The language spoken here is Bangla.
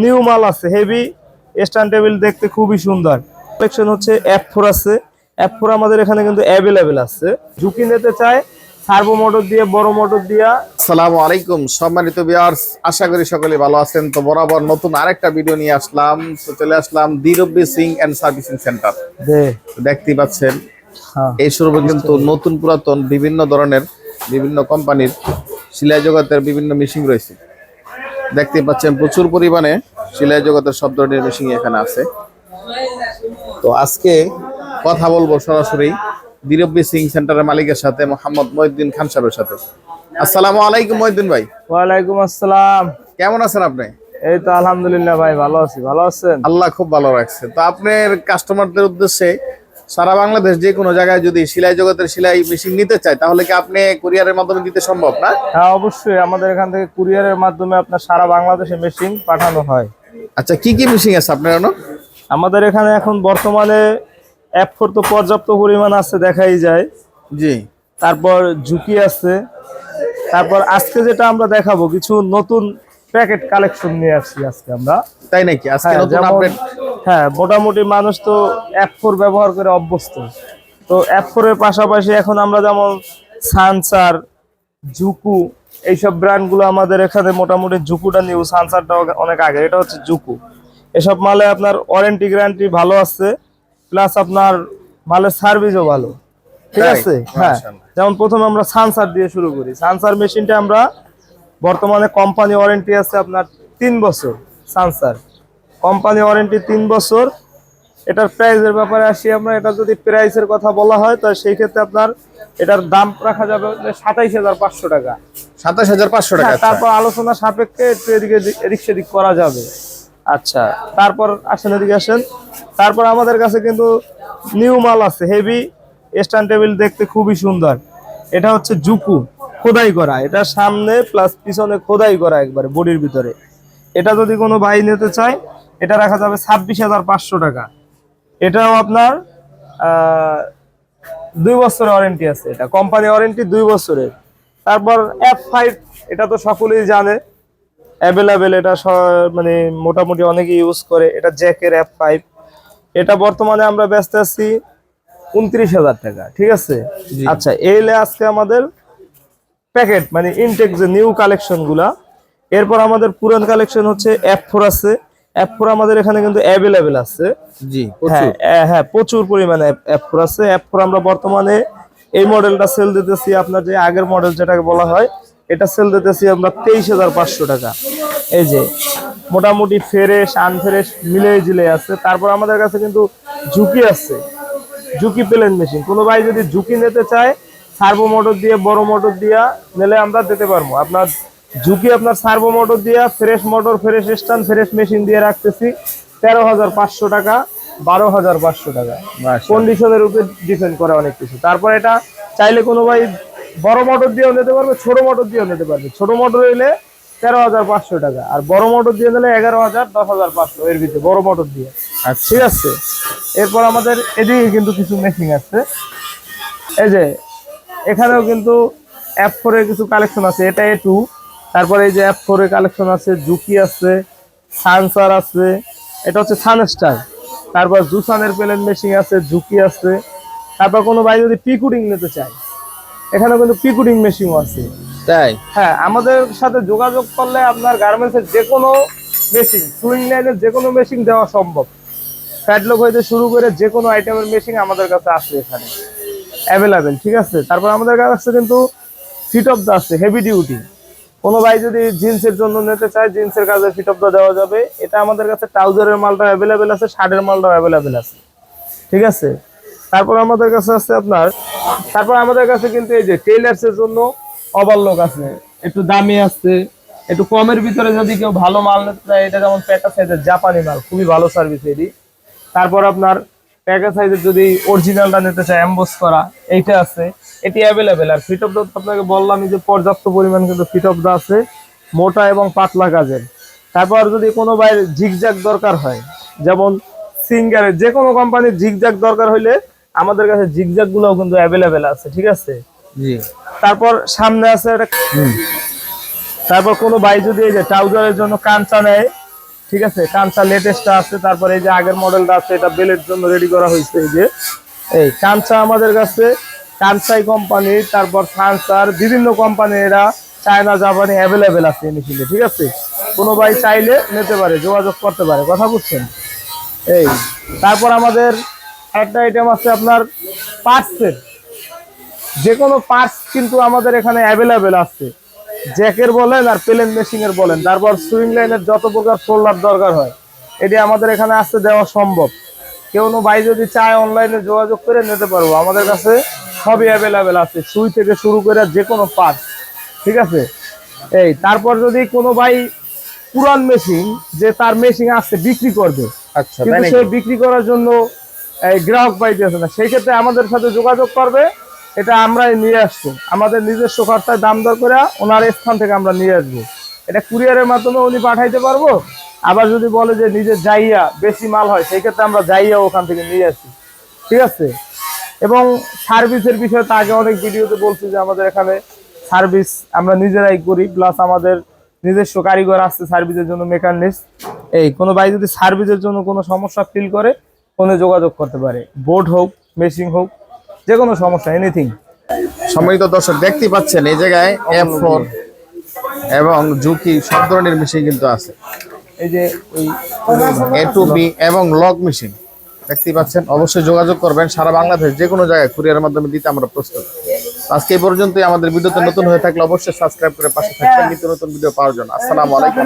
নিউ মাল আছে হেভি স্ট্যান্ড টেবিল দেখতে খুবই সুন্দর। কালেকশন হচ্ছে অ্যাপ ফোর আছে। অ্যাপ ফোর আমাদের এখানে কিন্তু অ্যাভেলেবেল আছে। ঝুঁকি নিতে চায় সার্ভো মোটর দিয়ে বড় মোটর দিয়া। আসসালামু আলাইকুম সম্মানিত ভিউয়ার্স আশা করি সকলে ভালো আছেন। তো বরাবর নতুন আরেকটা ভিডিও নিয়ে আসলাম। তো চলে আসলাম দিরব্বি সিং এন্ড সার্ভিসিং সেন্টার দে। দেখতেই পাচ্ছেন হ্যাঁ। এই শোরুমে কিন্তু নতুন পুরাতন বিভিন্ন ধরনের বিভিন্ন কোম্পানির সেলাই জগতের বিভিন্ন মেশিন রয়েছে। দেখতেই পাচ্ছেন প্রচুর পরিমাণে সেলাই জগতের সব ধরনের মেশিন এখানে আছে। তো আজকে কথা বলব সরাসরি দিরব্বি সিং সেন্টারের মালিকের সাথে মোহাম্মদ মহিউদ্দিন খান সাহেবের সাথে। আসসালামু আলাইকুম মহিউদ্দিন ভাই। ওয়ালাইকুম আসসালাম। কেমন আছেন আপনি? এই তো আলহামদুলিল্লাহ ভাই ভালো আছি। ভালো আছেন? আল্লাহ খুব ভালো রাখছে। তো আপনার কাস্টমারদের উদ্দেশ্যে সারা বাংলাদেশ যে কোনো জায়গায় যদি সেলাই জগতের সেলাই মেশিন নিতে চায় তাহলে কি আপনি কুরিয়ারের মাধ্যমে দিতে সম্ভব না? হ্যাঁ অবশ্যই। আমাদের এখান থেকে কুরিয়ারের মাধ্যমে আপনার সারা বাংলাদেশে মেশিন পাঠানো হয়। আচ্ছা কি কি মেশিন আছে আপনার আমাদের এখানে এখন বর্তমানে অ্যাপ ফোর তো পর্যাপ্ত পরিমাণ আছে দেখাই যায়। জি। তারপর ঝুঁকি আছে। তারপর আজকে যেটা আমরা দেখাবো কিছু নতুন প্যাকেট কালেকশন নিয়ে আসছি আজকে আমরা। তাই নাকি? আজকে হ্যাঁ, নতুন আপডেট হ্যাঁ মোটামুটি মানুষ তো অ্যাপ ফোর ব্যবহার করে অভ্যস্ত। তো অ্যাপ ফোরের পাশাপাশি এখন আমরা যেমন সানসার জুকু এইসব ব্র্যান্ডগুলো আমাদের এখানে মোটামুটি জুকুটা নিউ সানসারটা অনেক আগে এটা হচ্ছে জুকু এসব মালে আপনার ওয়ারেন্টি গ্যারান্টি ভালো আছে প্লাস আপনার মালের সার্ভিসও ভালো। ঠিক আছে? হ্যাঁ। যেমন প্রথমে আমরা সানসার দিয়ে শুরু করি। সানসার মেশিনটা আমরা বর্তমানে কোম্পানি ওয়ারেন্টি আছে আপনার তিন বছর সানসার কোম্পানি ওয়ারেন্টি তিন বছর। এটার প্রাইসের ব্যাপারে আসি আমরা। এটা যদি প্রাইসের কথা বলা হয় তো সেই ক্ষেত্রে আপনার এটার দাম রাখা যাবে সাতাইশ হাজার পাঁচশো টাকা। সাতাইশ হাজার পাঁচশো টাকা হ্যাঁ, আচ্ছা। তারপর আলোচনা সাপেক্ষে একটু এদিকে এদিক সেদিক করা যাবে। আচ্ছা তারপর আসেন এদিকে আসেন। তারপর আমাদের কাছে কিন্তু নিউ মাল আছে হেভি স্ট্যান্ড টেবিল দেখতে খুবই সুন্দর। এটা হচ্ছে জুকু খোদাই করা। এটা সামনে প্লাস পিছনে খোদাই করা একবারে বডির ভিতরে। এটা যদি কোনো ভাই নিতে চায় এটা রাখা যাবে ছাব্বিশ হাজার পাঁচশো টাকা। এটাও আপনার দুই বছরের ওয়ারেন্টি আছে এটা। কোম্পানি ওয়ারেন্টি দুই বছরের। তারপর এফ ফাইভ এটা তো সকলেই জানে। অ্যাভেলেবেল এটা মানে মোটামুটি অনেকে ইউজ করে। এটা জ্যাকের এফ ফাইভ এটা বর্তমানে আমরা ব্যস্ত আছি উনত্রিশ হাজার টাকা ঠিক আছে। আচ্ছা এইলে আজকে আমাদের প্যাকেট মানে ইনটেক যে নিউ কালেকশনগুলা এরপর আমাদের পুরান কালেকশন হচ্ছে এফ ফোর আছে। ফোর আমাদের এখানে কিন্তু অ্যাভেলেবেল আছে। জি হ্যাঁ প্রচুর। হ্যাঁ প্রচুর পরিমাণে অ্যাপ ফোর আছে। অ্যাপ ফোর আমরা বর্তমানে এই মডেলটা সেল দিতেছি আপনার যে আগের মডেল যেটাকে বলা হয় এটা সেল দিতেছি আমরা তেইশ হাজার পাঁচশো টাকা। এই যে মোটামুটি ফ্রেশ আনফ্রেশ মিলে জিলে আছে। তারপর আমাদের কাছে কিন্তু ঝুঁকি আছে। ঝুঁকি প্লেন মেশিন কোনো ভাই যদি ঝুঁকি নিতে চায় সার্ভো মোটর দিয়ে বড় মোটর দিয়া নিলে আমরা দিতে পারব। আপনার ঝুঁকি আপনার সার্ভো মোটর দিয়া fresh motor fresh stand fresh machine দিয়ে রাখতেছি। তেরো হাজার পাঁচশো টাকা বারো হাজার পাঁচশো টাকা। কন্ডিশনের উপর ডিপেন্ড করে অনেক কিছু। তারপর এটা চাইলে কোনো ভাই বড় মোটর দিয়েও নিতে পারবে ছোট মোটর দিয়েও নিতে পারবে। ছোট মোটর হইলে তেরো হাজার পাঁচশো টাকা আর বড় মোটর দিয়ে নিলে এগারো হাজার দশ হাজার পাঁচশো এর ভিতরে বড় মোটর দিয়ে। আচ্ছা। ঠিক আছে? এরপর আমাদের এদিকে কিন্তু কিছু মেশিন আছে। এই যে এখানেও কিন্তু অ্যাপ ফোর এর কিছু কালেকশন আছে এটা এ টু তারপরে এই যে অ্যাপ ফোরের কালেকশন আছে জুকি আছে সানসার আছে এটা হচ্ছে সানস্টার তারপর জুসানের প্লেন মেশিন আছে জুকি আছে। তারপর কোনো ভাই যদি পিকুডিং নিতে চায় এখানে কিন্তু পিকুডিং মেশিনও আছে। তাই? হ্যাঁ আমাদের সাথে যোগাযোগ করলে আপনার গার্মেন্টসের যে কোনো মেশিন সুইং লাইনের যে কোনো মেশিন দেওয়া সম্ভব। ফ্যাটলক হইতে শুরু করে যে কোনো আইটেমের মেশিন আমাদের কাছে আছে এখানে। অ্যাভেলেবেল ঠিক আছে? তারপর আমাদের কাছে কিন্তু ফিট অফ দা আছে হেভি ডিউটি কোনো ভাই যদি জিন্সের জন্য নিতে চায়, জিন্সের কাজে ফিট অফ দেওয়া যাবে। এটা আমাদের কাছে ট্রাউজারের মালটা অ্যাভেলেবেল আছে, শার্টের মালটাও অ্যাভেলেবেল আছে। ঠিক আছে? তারপর আমাদের কাছে আছে আপনার, তারপর আমাদের কাছে কিন্তু এই যে টেইলার্স এর জন্য ওভারলক আছে। একটু দামি আছে, একটু কমের ভিতরে যদি কেউ ভালো মাল নিতে চায়, এটা যেমন প্যাকা সাইজের জাপানি মাল, খুবই ভালো সার্ভিস এটি তারপর আপনার প্যাকা সাইজের যদি অরিজিনালটা নিতে চায় এমবোস করা এইটা আছে। এটি অ্যাভেলেবেল আর ফিট অফ দা আপনাকে বললাম যে পর্যাপ্ত পরিমাণ কিন্তু ফিট অফ দা আছে মোটা এবং পাতলা কাজের। তারপর যদি কোনো বাইরে ঝিকঝাক দরকার হয় যেমন সিঙ্গারের যে কোনো কোম্পানির ঝিকঝাক দরকার হইলে আমাদের কাছে ঝিকঝাক গুলোও কিন্তু অ্যাভেলেবেল আছে ঠিক আছে? জি। তারপর সামনে আছে তারপর কোনো ভাই যদি এই যে ট্রাউজারের জন্য কাঞ্চা নেয় ঠিক আছে? কাঞ্চা লেটেস্টটা আছে, তারপরে এই যে আগের মডেলটা আছে, এটা বেলের জন্য রেডি করা হয়েছে এই যে। এই কাঞ্চা আমাদের কাছে কানসাই কোম্পানি তারপর সানসার, বিভিন্ন কোম্পানি এরা চায়না, জাপানি অ্যাভেলেবেল আছে মেশিনে ঠিক আছে? কোনো ভাই চাইলে নিতে পারে, যোগাযোগ করতে পারে, কথা বুঝছেন? এই, তারপর আমাদের একটা আইটেম আছে আপনার পার্টসের যে কোনো পার্টস কিন্তু আমাদের এখানে অ্যাভেলেবেল আছে। জ্যাকের বলেন আর প্লেন মেশিং এর বলেন। তারপর সুইং লাইনের যত প্রকার ফোল্ডার দরকার হয় এটি আমাদের এখানে আসতে দেওয়া সম্ভব। কেউ ভাই যদি চায় অনলাইনে যোগাযোগ করে নিতে পারব। আমাদের কাছে সবই অ্যাভেলেবেল আছে সুই থেকে শুরু করে যে কোনো পার্টস ঠিক আছে? এই তারপর যদি কোনো ভাই পুরান মেশিন যে তার মেশিন আসছে বিক্রি করবে আচ্ছা কিন্তু সে বিক্রি করার জন্য এই গ্রাহক পাইতেছে না সেই ক্ষেত্রে আমাদের সাথে যোগাযোগ করবে এটা আমরাই নিয়ে আসব। আমাদের নিজস্ব খরচায় দাম দর করে ওনার স্থান থেকে আমরা নিয়ে আসব। এটা কুরিয়ারের মাধ্যমে উনি পাঠাইতে পারব। আবার যদি বলে যে নিজে যাইয়া বেশি মাল হয়, সেই ক্ষেত্রে আমরা যাইয়া ওখান থেকে নিয়ে আসি। ঠিক আছে? এবং সার্ভিসের বিষয়ে তো আগে অনেক ভিডিওতে বলছি যে আমাদের এখানে সার্ভিস আমরা নিজেরাই করি, প্লাস আমাদের নিজস্ব কারিগর আসছে সার্ভিসের জন্য মেকানিক্স এই, কোনো ভাই যদি সার্ভিসের জন্য কোনো সমস্যা ফিল করে, ফোনে যোগাযোগ করতে পারে। বোর্ড হোক, মেশিন হোক যে কোনো সমস্যা এনিথিং সম্মানিত দর্শক দেখতে পাচ্ছেন এই জায়গায় এফ ফোর এবং ঝুঁকি সব ধরনের মেশিন কিন্তু আছে। এই যে ওই এ টু বি এবং লক মেশিন দেখতে পাচ্ছেন অবশ্যই যোগাযোগ করবেন সারা বাংলাদেশ যে কোনো জায়গায় কুরিয়ারের মাধ্যমে দিতে আমরা প্রস্তুত। আজকে এই পর্যন্তই আমাদের ভিডিওতে নতুন হয়ে থাকলে অবশ্যই সাবস্ক্রাইব করে পাশে থাকবেন নিত্য নতুন ভিডিও পাওয়ার জন্য। আসসালামু আলাইকুম।